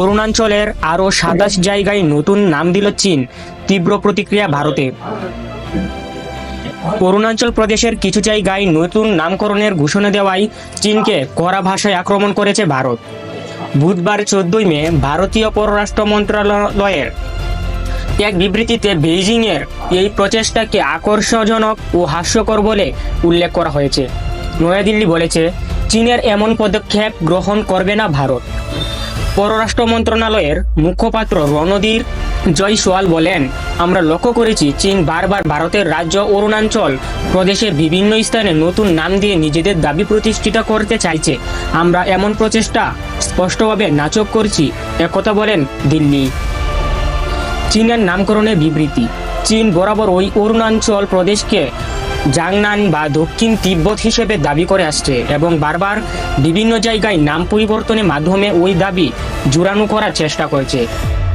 অরুণাচলের আরও সাতাশ জায়গায় নতুন নাম দিল চীন, তীব্র প্রতিক্রিয়া ভারতে। অরুণাচল প্রদেশের কিছু জায়গায় নতুন নামকরণের ঘোষণা দেওয়ায় চীনকে কড়া ভাষায় আক্রমণ করেছে ভারত। বুধবার চোদ্দই মে ভারতীয় পররাষ্ট্র মন্ত্রণালয়ের এক বিবৃতিতে বেইজিংয়ের এই প্রচেষ্টাকে আকর্ষণজনক ও হাস্যকর বলে উল্লেখ করা হয়েছে। নয়াদিল্লি বলেছে, চীনের এমন পদক্ষেপ গ্রহণ করবে না ভারত। পররাষ্ট্র মন্ত্রণালয়ের মুখপাত্র রণধীর জয়সওয়াল বলেন, আমরা লক্ষ্য করেছি চীন বারবার ভারতের রাজ্য অরুণাচল প্রদেশের বিভিন্ন স্থানে নতুন নাম দিয়ে নিজেদের দাবি প্রতিষ্ঠিত করতে চাইছে। আমরা এমন প্রচেষ্টা স্পষ্টভাবে নাচক করছি। একথা বলেন দিল্লি। চীনের নামকরণে বিবৃতি, চীন বরাবর ওই অরুণাচল প্রদেশকে জাংনান বা দক্ষিণ তিব্বত হিসেবে দাবি করে আসছে এবং বারবার বিভিন্ন জায়গায় নাম পরিবর্তনের মাধ্যমে ওই দাবি জোরানো করার চেষ্টা করছে।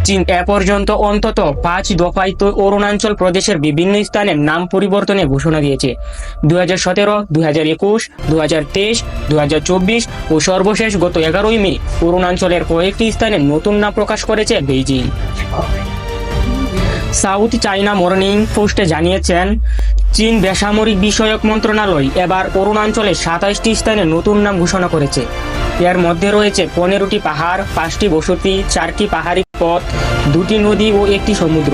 চীন এ পর্যন্ত অন্তত পাঁচ দফায় তো অরুণাচল প্রদেশের বিভিন্ন স্থানে নাম পরিবর্তনের ঘোষণা দিয়েছে। দু হাজার সতেরো দু হাজার একুশ দু হাজার তেইশ দু হাজার চব্বিশ ও সর্বশেষ গত এগারোই মে অরুণাচলের কয়েকটি স্থানে নতুন নাম প্রকাশ করেছে বেইজিং। সাউথ চাইনা মর্নিং পোস্টে জানিয়েছেন চীন বেসামরিক বিষয়ক মন্ত্রণালয় এবার অরুণাচলে সাতাইশটি স্থানে নতুন নাম ঘোষণা করেছে। এর মধ্যে রয়েছে পনেরোটি পাহাড়, পাঁচটি বসতি, চারটি পাহাড়ি পথ, দুটি নদী ও একটি সমুদ্র।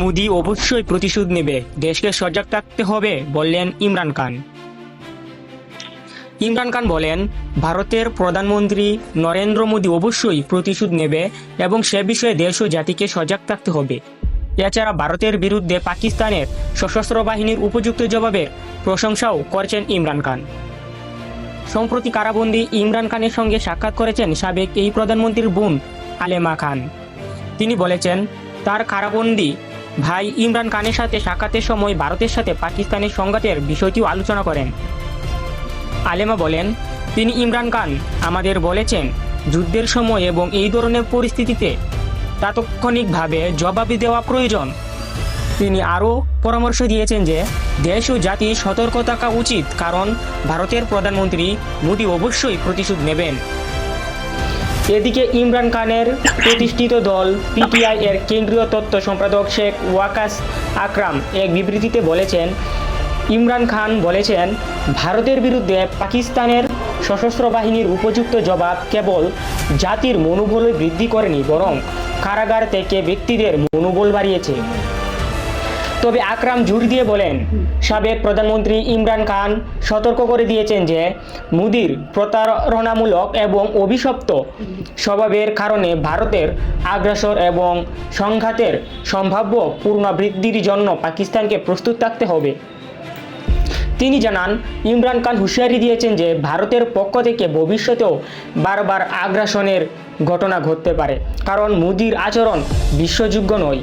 মোদি অবশ্যই প্রতিশোধ নেবে, দেশকে সজাগ থাকতে হবে বললেন ইমরান খান। ইমরান খান বলেন, ভারতের প্রধানমন্ত্রী নরেন্দ্র মোদী অবশ্যই প্রতিশোধ নেবে এবং সে বিষয়ে দেশ ও জাতিকে সজাগ থাকতে হবে। এছাড়া ভারতের বিরুদ্ধে পাকিস্তানের সশস্ত্র বাহিনীর উপযুক্ত জবাবের প্রশংসাও করছেন ইমরান খান। সম্প্রতি কারাবন্দী ইমরান খানের সঙ্গে সাক্ষাৎ করেছেন সাবেক এই প্রধানমন্ত্রীর বোন আলেমা খান। তিনি বলেছেন, তার কারাবন্দী ভাই ইমরান খানের সাথে সাক্ষাতের সময় ভারতের সাথে পাকিস্তানের সংঘাতের বিষয়টিও আলোচনা করেন। আলেমা বলেন, তিনি ইমরান খান, আমাদের বলেছেন, যুদ্ধের সময় এবং এই ধরনের পরিস্থিতিতে তাৎক্ষণিকভাবে জবাবি দেওয়া প্রয়োজন। তিনি আরও পরামর্শ দিয়েছেন যে, দেশ ও জাতি সতর্ক থাকা উচিত, কারণ ভারতের প্রধানমন্ত্রী মোদী অবশ্যই প্রতিশোধ নেবেন। এদিকে ইমরান খানের প্রতিষ্ঠিত দল পিটিআই এর কেন্দ্রীয় তথ্য সম্পাদক শেখ ওয়াকাস আকরাম এক বিবৃতিতে বলেছেন ইমরান খান বলেছেন, ভারতের বিরুদ্ধে পাকিস্তানের সশস্ত্র বাহিনীর উপযুক্ত জবাব কেবল জাতির মনোবল বৃদ্ধি করেনি, বরং কারাগার থেকে ব্যক্তিদের মনোবল বাড়িয়েছে। তবে আকরাম জোর দিয়ে বলেন, সাবেক প্রধানমন্ত্রী ইমরান খান সতর্ক করে দিয়েছেন যে, মোদির প্রতারণামূলক এবং অভিশপ্ত স্বভাবের কারণে ভারতের আগ্রাসর এবং সংঘাতের সম্ভাব্য পুনরাবৃত্তির জন্য পাকিস্তানকে প্রস্তুত থাকতে হবে। তিনি জানান, ইমরান খান হুঁশিয়ারি দিয়েছেন যে ভারতের পক্ষ থেকে ভবিষ্যতেও বারবার আগ্রাসনের ঘটনা ঘটতে পারে। কারণ মোদির আচরণ বিশ্বযোগ্য নয়।